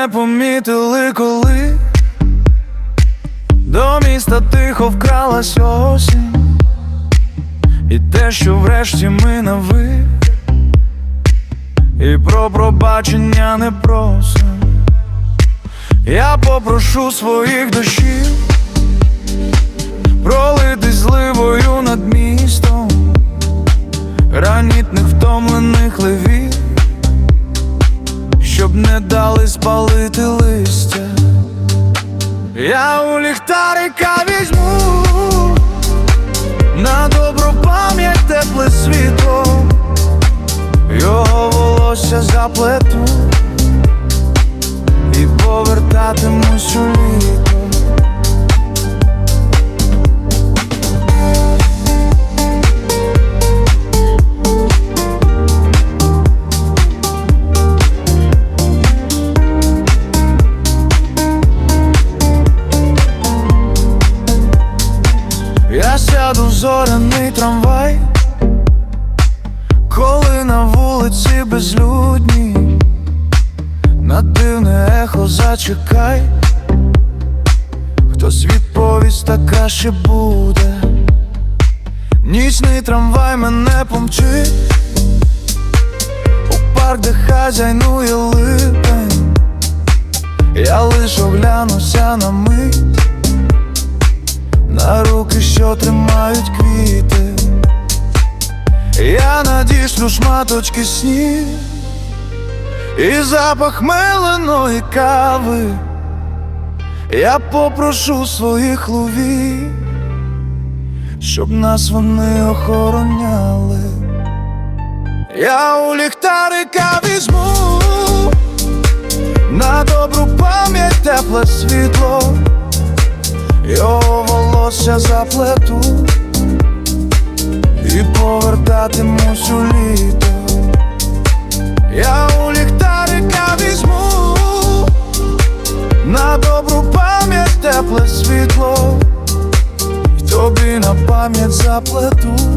не помітили коли, до міста тихо вкралась осінь І те, що врешті ми на ви і про пробачення не просим. Я попрошу своїх дощів. Спалити листя. Я у ліхтарика візьму на сяду в зоряний трамвай, коли на вулиці безлюдні, на дивне ехо зачекай, хтось відповість така ще буде. Нічний трамвай мене помчить, у парк, де хазяйнує липень, я лиш оглянуся на мить на руки, що тримають квіти. Я надішлю шматочки снів і запах меленої кави. Я попрошу своїх ловів, щоб нас вони охороняли. Я у ліхтарика візьму на добру пам'ять тепле світло. Волосся заплету і повертатимусь у літо. Я у ліхтарика візьму на добру пам'ять тепле світло, І тобі на пам'ять заплету